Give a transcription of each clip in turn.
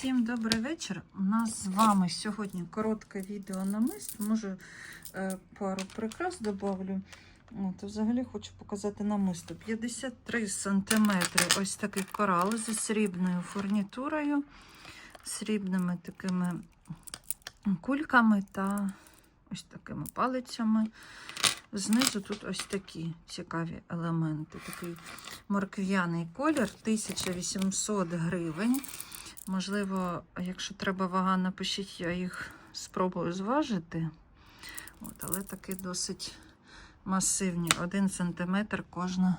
Всім добрий вечір. У нас з вами сьогодні коротке відео на мист. Може е, пару прикрас добавлю. От, взагалі хочу показати намисто. 53 см ось такий корал зі срібною фурнітурою, срібними такими кульками та ось такими палицями. Знизу тут ось такі цікаві елементи. Такий моркв'яний колір, 1800 гривень. Можливо, якщо треба вага, напишіть, я їх спробую зважити. От, але такі досить масивні. Один сантиметр кожна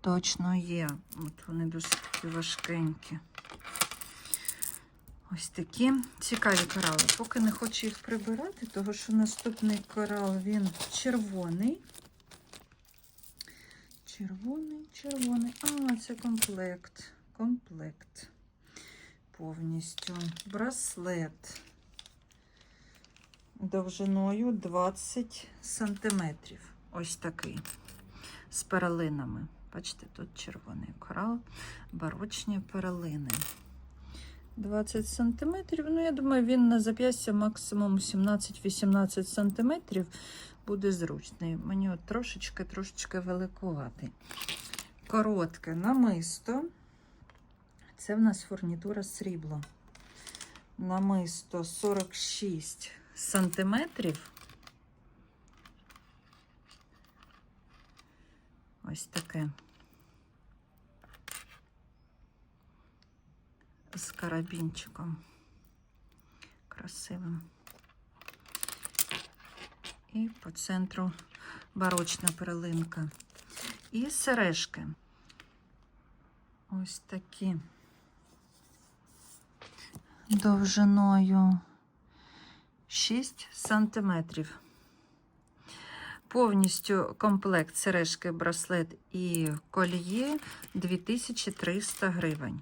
точно є. От вони досить важкенькі. Ось такі цікаві корали. Поки не хочу їх прибирати, тому що наступний корал він червоний. Червоний, червоний. А, це комплект. Комплект. Повністю. Браслет довжиною 20 сантиметрів. Ось такий. З перелинами. Бачите, тут червоний корал, барочні перелини. 20 сантиметрів. Ну, я думаю, він на зап'ястя максимум 17-18 сантиметрів буде зручний. Мені от трошечки трошечки великуватий. Коротке намисто. Це в нас фурнітура срібло. Намисто 46 сантиметрів. Ось таке. З карабінчиком. Красивим. І по центру барочна перлинка. І сережки. Ось такі. Довжиною 6 сантиметрів. Повністю комплект сережки, браслет і кольє 2300 гривень.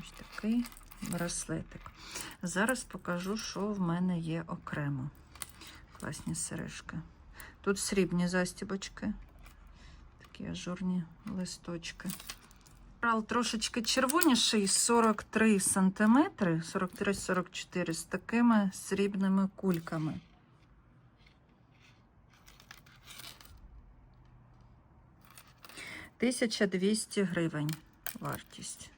Ось такий браслетик. Зараз покажу, що в мене є окремо. Класні сережки. Тут срібні застібочки, такі ажурні листочки. Корал трошечки червоніший, 43 см, 43-44 з такими срібними кульками. Тисяча двісті гривень вартість.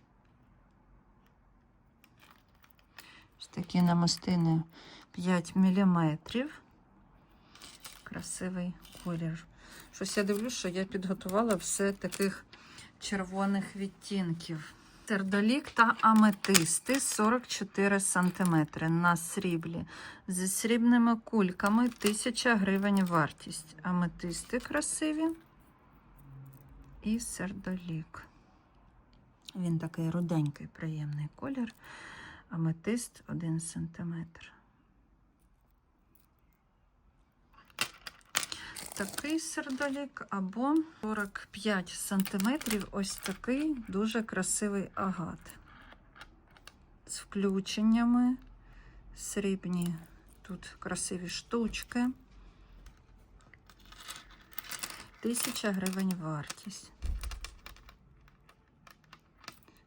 Ось такі намистини 5 мм. Красивий колір. Щось я дивлюсь, що я підготувала все таких червоних відтінків. Сердолік та аметисти 44 см на сріблі. Зі срібними кульками 1000 гривень вартість. Аметисти красиві. І сердолік. Він такий руденький, приємний колір. Аметист 1 см. Такий сердолік або 45 сантиметрів. Ось такий дуже красивий агат. З включеннями срібні. Тут красиві штучки. Тисяча гривень вартість.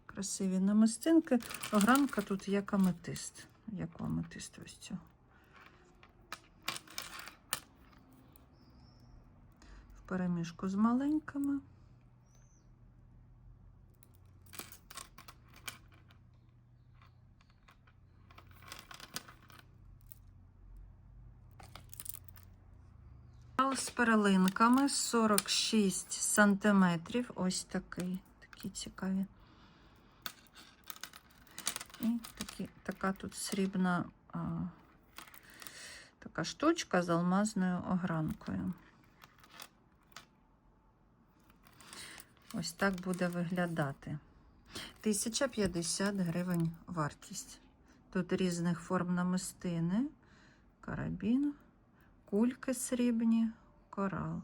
Красиві намистинки. Огранка тут як аметист. Як аметист ось цього. Перемішку з маленькими. З перелинками 46 сантиметрів. Ось такий, такі цікаві. І такі, така тут срібна а, така штучка з алмазною огранкою. Ось так буде виглядати. 1050 гривень вартість. Тут різних форм намистини, карабін, кульки срібні, корал.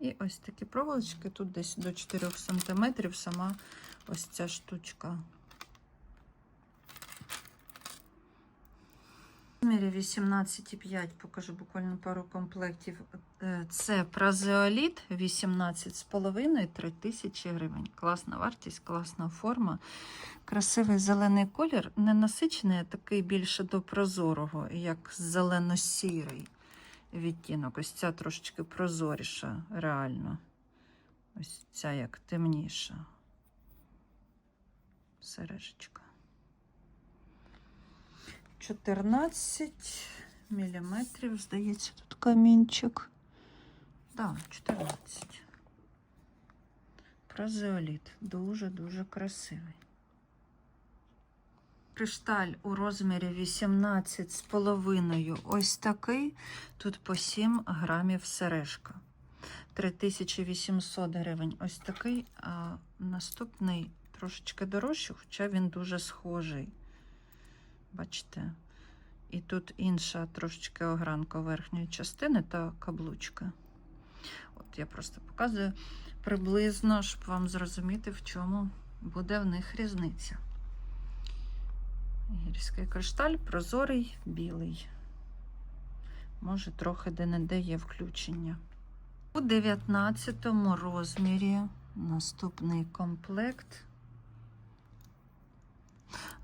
І ось такі проволочки, тут десь до 4 см сама ось ця штучка. Розмірі 18,5 покажу буквально пару комплектів. Е, Це празеоліт 18,5 3000 гривень. Класна вартість, класна форма. Красивий зелений колір, не насичений, а такий більше до прозорого, як зелено-сірий відтінок. Ось ця трошечки прозоріша, реально. Ось ця як темніша. Сережечка. 14 міліметрів, здається, тут камінчик. Так, да, 14. Празеоліт. Дуже-дуже красивий. Кришталь у розмірі 18,5. Ось такий. Тут по 7 грамів сережка. 3800 гривень. Ось такий. А наступний трошечки дорожчий, хоча він дуже схожий. Бачите? І тут інша трошечки огранка верхньої частини та каблучка. От я просто показую приблизно, щоб вам зрозуміти, в чому буде в них різниця. Гірський кришталь прозорий, білий. Може, трохи де-не-де є включення. У 19 розмірі наступний комплект.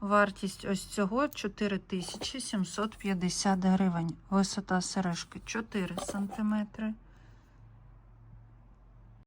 Вартість ось цього 4750 гривень. Висота сережки 4 см.